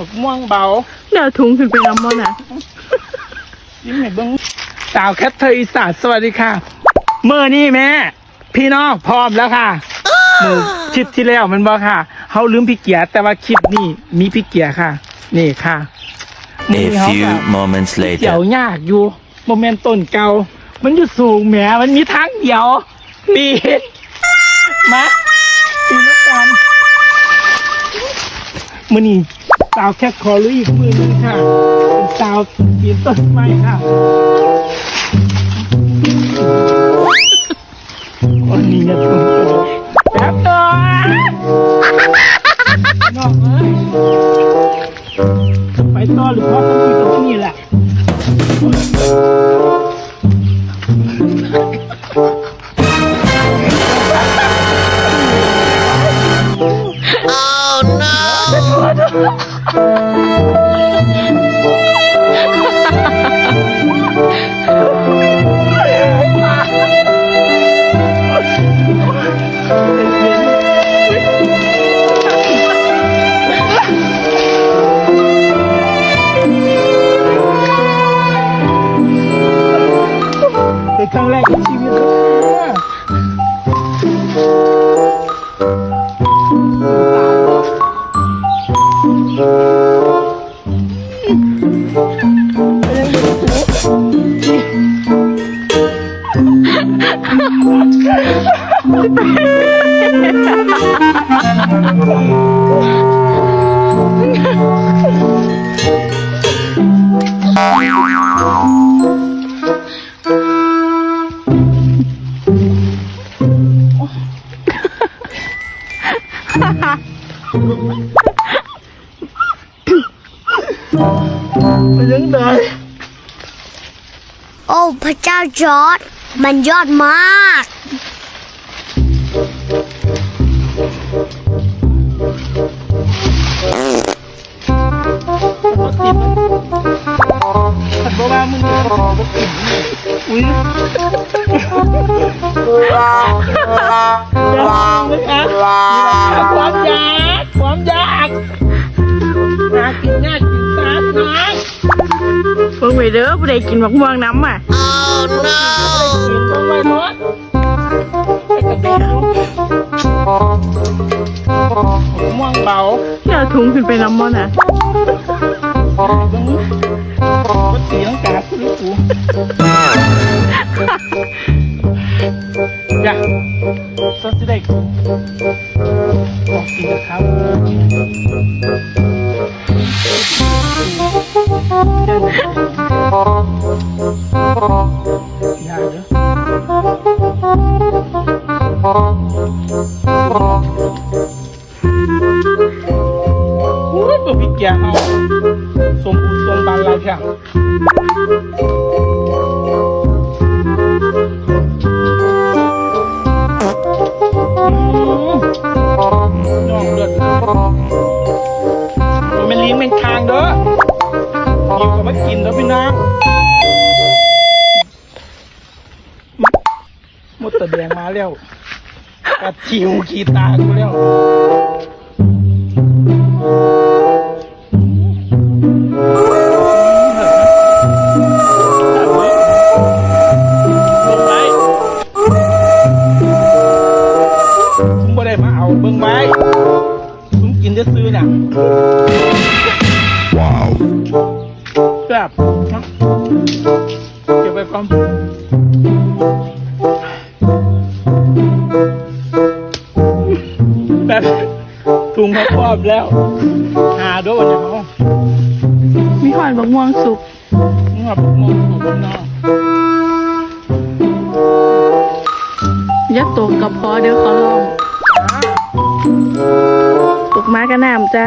บักม่วงเบาเดี๋ยวถุงขึ้นไปน้ำมันนะยิ้มให้เบิ้งสาวแคทเธออีสานสวัสดีค่ะเมื่อนี่แม่ พี่น้องพร้อมแล้วค่ะมือคลิปที่แล้วมันบอกค่ะเขาลืมพี่เกียร์แต่ว่าคลิปนี้มีพี่เกียร์ค่ะ นี่ค่ะ A few moments เกี่ยว later. ยากอยู่โมเมนต์ต้นเก่า มันอยู่สูงแหมมันมีทางเดียวปีนมาปีนแล้วกันมือนี่ สาวแคทคอลุยอีกมือนึงค่ะเป็นสาวปีนต้นไม้ค่ะวันนี้จะชมตัวแป๊บตัวนอกเอ้ยไปต่อหรือพ่อ เป็นยังไงโอ้ พระเจ้าจอร์ดมันยอดมาก บว่ามึงจะรถติดอุ้ยนะคะความอยากความอยากอยากกินยากกินสารนะเพิ่งไปเด้อผู้ใดกินมะม่วงน้ำอะกินต้องไว้รถไปกระเบนม่วงเบาเดี๋ยวถุงขึ้นไปน้ำมันนะ งนี้วัดสีลังกาสุดกูอย่าซอสจะได้บอกกินกับข้าวอย่าเด้ออุ้ยบ่พี่แกเอา มบันอะไรค่ะน้องเลือดมันเป็นลิ้นเป็นคางเด้อหิวก็มากินเด้อพี่น้องมดตะแดงมาแล้วกัดชิวขีตากูแล้ว เนาะเก็บไปก่อนแบบถุงเขาครอบแล้ว หาด้วยวันนี้เขามีหอยมะม่วงสุกงอบมองถูกคนนอกยักตกกับพอเดี๋ยวเขาลองตกมากันน้ำจ้า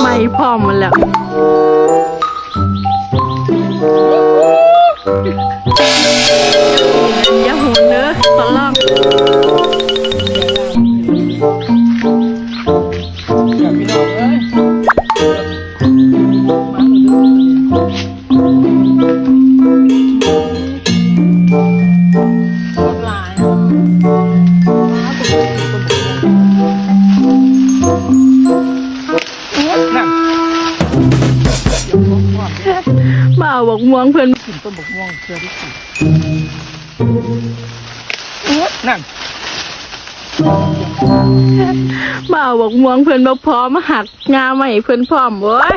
ไม่พร้อมมันแล้ว อ ม่วงเพิ่นกินต้นบกม่วงเชื่อที่สุดนั่นบ่าวบอกม่วงเพื่อนบ่พร้อมหักงาใหม่เพื่อนพร้อมเว้ย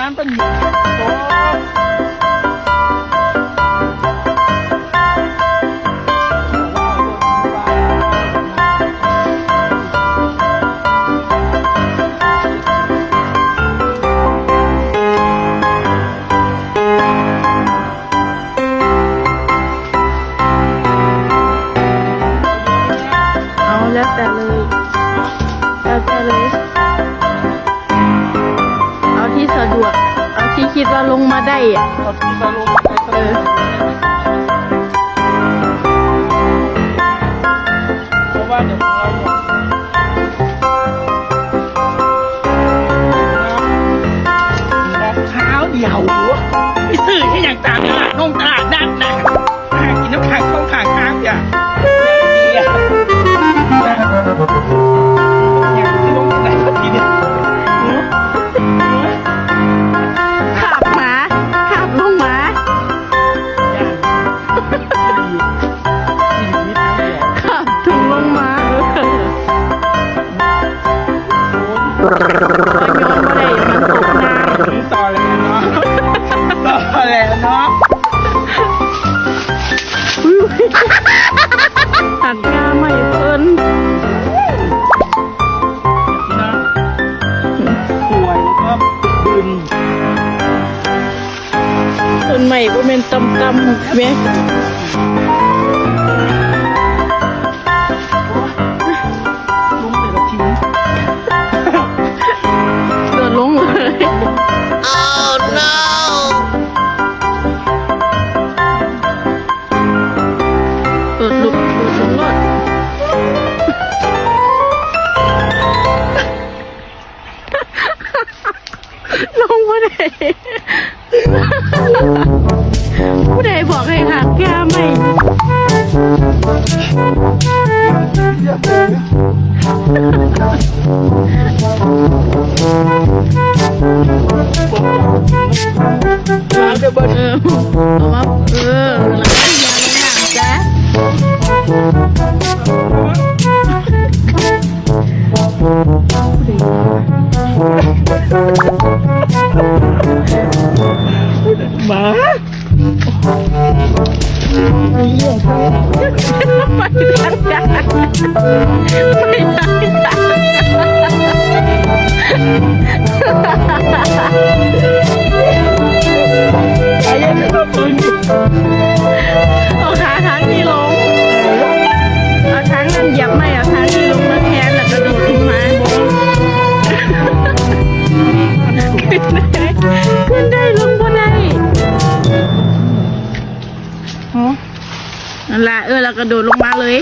แม่มั คิดว่าลงมาได้อะเอาที่สรุปไปเสเออเพราะว่าเดี๋ยวของเราหมดข้าเดียวไปซื้อที่อย่างตามตลาดนงตลาดนัดนะหากินน้ำขางช่องขางข้างอย่าเดียว ตกน้ต่อแล้วเนาะต่อแล้วเนาะำอุ้ยหักงาใหม่เพิ่นนะสวยแล้วก็ดึงต้นใหม่บ่แม่นตำตำแม่ ผู้ใดบอกให้หักแก้ไม่น้ำจะเบิดเออเอามาเออ นั่นแหละเออแล้วกระโดดลงมาเลย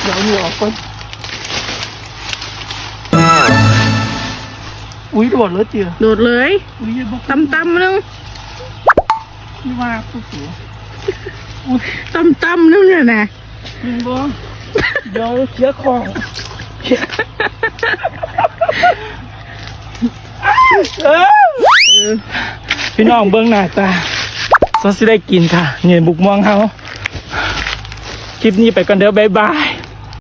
เดี๋ยวเหงื่อออกก่อนอุ้ยโดดเลยเจียโดดเลยอุ้ยยังบอกตำตำๆนึงไม่ว่าผู้สูงตำตำๆนึงเนี่ยนะยิงบ่เดี๋ยวเคี้ยของเคี้ยเออพี่น้องเบิ้งหน้าตาซอสสิได้กินค่ะเงินบุกม่วงเขา คลิปนี้ไปกันเด้อบ๊ายบาย